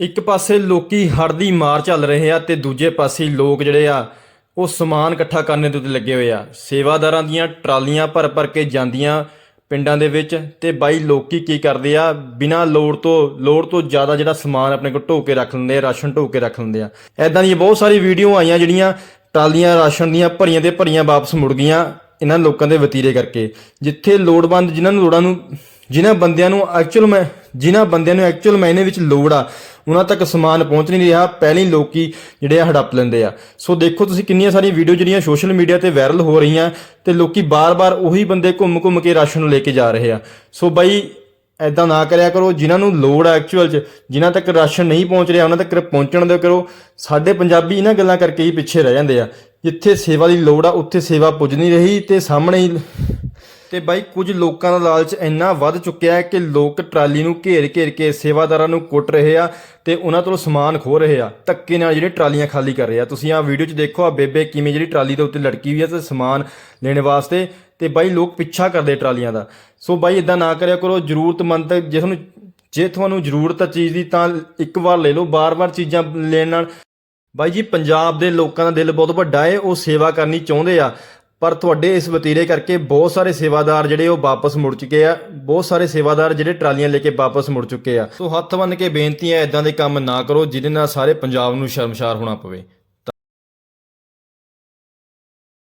ਇੱਕ ਪਾਸੇ ਲੋਕੀ ਹੜ੍ਹ ਦੀ ਮਾਰ ਚੱਲ ਰਹੇ ਆ ਤੇ ਦੂਜੇ ਪਾਸੇ ਲੋਕ ਜਿਹੜੇ ਆ, ਉਹ ਸਮਾਨ ਇਕੱਠਾ ਕਰਨ ਦੇ ਉੱਤੇ ਲੱਗੇ ਹੋਏ ਆ। ਸੇਵਾਦਾਰਾਂ ਦੀਆਂ ਟਰਾਲੀਆਂ ਭਰ ਭਰ ਕੇ ਜਾਂਦੀਆਂ ਪਿੰਡਾਂ ਦੇ ਵਿੱਚ ਤੇ ਬਾਈ ਲੋਕੀ ਕੀ ਕਰਦੇ ਆ, ਬਿਨਾਂ ਲੋੜ ਤੋਂ ਲੋੜ ਤੋਂ ਜ਼ਿਆਦਾ ਜਿਹੜਾ ਸਮਾਨ ਆਪਣੇ ਕੋਲ ਢੋ ਕੇ ਰੱਖ ਲੈਂਦੇ ਆ, ਰਾਸ਼ਨ ਢੋ ਕੇ ਰੱਖ ਲੈਂਦੇ ਆ। ਐਦਾਂ ਦੀਆਂ ਬਹੁਤ ਸਾਰੀ ਵੀਡੀਓ ਆਈਆਂ ਜਿਹੜੀਆਂ ਟਰਾਲੀਆਂ, ਰਾਸ਼ਨ ਦੀਆਂ ਭਰੀਆਂ ਤੇ ਭਰੀਆਂ ਵਾਪਸ ਮੁੜ ਗਈਆਂ ਇਹਨਾਂ ਲੋਕਾਂ ਦੇ ਵਤੀਰੇ ਕਰਕੇ। ਜਿੱਥੇ ਲੋੜਵੰਦ ਜਿਨ੍ਹਾਂ ਨੂੰ ਲੋੜਾਂ ਨੂੰ, ਜਿਨ੍ਹਾਂ ਬੰਦਿਆਂ ਨੂੰ ਐਕਚੁਅਲ ਮੈਂ ਜਿਨ੍ਹਾਂ ਬੰਦਿਆਂ ਨੂੰ ਐਕਚੁਅਲ ਮਾਇਨੇ ਵਿੱਚ ਲੋੜ ਆ, ਉਹਨਾਂ ਤੱਕ ਸਮਾਨ ਪਹੁੰਚ ਨਹੀਂ ਰਿਹਾ, ਪਹਿਲਾਂ ਹੀ ਲੋਕੀ ਜਿਹੜੇ ਆ ਹੜੱਪ ਲੈਂਦੇ ਆ। ਸੋ ਦੇਖੋ ਤੁਸੀਂ ਕਿੰਨੀਆਂ ਸਾਰੀਆਂ ਵੀਡੀਓ ਜਿਹੜੀਆਂ ਸੋਸ਼ਲ ਮੀਡੀਆ ਤੇ ਵਾਇਰਲ ਹੋ ਰਹੀਆਂ ਤੇ ਲੋਕੀ ਬਾਰ-ਬਾਰ ਉਹੀ ਬੰਦੇ ਘੁੰਮ-ਘੁੰਮ ਕੇ ਰਾਸ਼ਨ ਨੂੰ ਲੈ ਕੇ ਜਾ ਰਹੇ ਆ। ਸੋ ਬਾਈ ਐਦਾਂ ਨਾ ਕਰਿਆ ਕਰੋ, ਜਿਨ੍ਹਾਂ ਨੂੰ ਲੋੜ ਆ ਐਕਚੁਅਲ 'ਚ, ਜਿਨ੍ਹਾਂ ਤੱਕ ਰਾਸ਼ਨ ਨਹੀਂ ਪਹੁੰਚ ਰਿਹਾ, ਉਹਨਾਂ ਤੱਕ ਪਹੁੰਚਣ ਦਿਓ ਕਰੋ। ਸਾਡੇ ਪੰਜਾਬੀ ਇਹਨਾਂ ਗੱਲਾਂ ਕਰਕੇ ਹੀ ਪਿੱਛੇ ਰਹਿ ਜਾਂਦੇ ਆ। ਜਿੱਥੇ ਸੇਵਾ ਦੀ ਲੋੜ ਆ, ਉੱਥੇ ਸੇਵਾ ਪੁੱਜ ਨਹੀਂ ਰਹੀ ਤੇ ਸਾਹਮਣੇ ਹੀ ਤੇ ਬਾਈ, ਕੁਝ ਲੋਕਾਂ ਦਾ ਲਾਲਚ ਇੰਨਾ ਵੱਧ ਚੁੱਕਿਆ ਹੈ ਕਿ ਲੋਕ ਟਰਾਲੀ ਨੂੰ ਘੇਰ ਘੇਰ ਕੇ ਸੇਵਾਦਾਰਾਂ ਨੂੰ ਕੁੱਟ ਰਹੇ ਆ ਤੇ ਉਹਨਾਂ ਤੋਂ ਸਮਾਨ ਖੋ ਰਹੇ ਆ, ਧੱਕੇ ਨਾਲ ਜਿਹੜੇ ਟਰਾਲੀਆਂ ਖਾਲੀ ਕਰ ਰਹੇ ਆ। ਤੁਸੀਂ ਆ ਵੀਡੀਓ 'ਚ ਦੇਖੋ ਆ ਬੇਬੇ ਕਿਵੇਂ ਜਿਹੜੀ ਟਰਾਲੀ ਦੇ ਉੱਤੇ ਲੜਕੀ ਹੋਈ ਆ ਤੇ ਸਮਾਨ ਲੈਣ ਵਾਸਤੇ ਤੇ ਬਾਈ, ਲੋਕ ਪਿੱਛਾ ਕਰਦੇ ਟਰਾਲੀਆਂ ਦਾ। ਸੋ ਬਾਈ ਇਦਾਂ ਨਾ ਕਰਿਆ ਕਰੋ, ਜ਼ਰੂਰਤਮੰਦ ਜੇ ਤੁਹਾਨੂੰ ਜੇ ਤੁਹਾਨੂੰ ਜ਼ਰੂਰਤ ਆ ਚੀਜ਼ ਦੀ ਤਾਂ ਇੱਕ ਵਾਰ ਲੈ ਲਓ, ਬਾਰ-ਬਾਰ ਚੀਜ਼ਾਂ ਲੈਣ ਨਾਲ। ਬਾਈ ਜੀ, ਪੰਜਾਬ ਦੇ ਲੋਕਾਂ ਦਾ ਦਿਲ ਬਹੁਤ ਵੱਡਾ ਹੈ ਉਹ ਸੇਵਾ ਕਰਨੀ ਚਾਹੁੰਦੇ ਆ। ਪਰ ਤੁਹਾਡੇ ਇਸ ਵਤੀਰੇ ਕਰਕੇ ਬਹੁਤ ਸਾਰੇ ਸੇਵਾਦਾਰ ਜਿਹੜੇ ਉਹ ਵਾਪਸ ਮੁੜ ਚੁੱਕੇ ਆ। ਬਹੁਤ ਸਾਰੇ ਸੇਵਾਦਾਰ ਜਿਹੜੇ ਟਰਾਲੀਆਂ ਲੈ ਕੇ ਵਾਪਸ ਮੁੜ ਚੁੱਕੇ ਆ। ਸੋ ਹੱਥ ਬੰਨ ਕੇ ਬੇਨਤੀ ਹੈ ਇਦਾਂ ਦੇ ਕੰਮ ਨਾ ਕਰੋ, ਜਿਹਦੇ ਨਾਲ ਸਾਰੇ ਪੰਜਾਬ ਨੂੰ ਸ਼ਰਮਸ਼ਾਰ ਹੋਣਾ ਪਵੇ।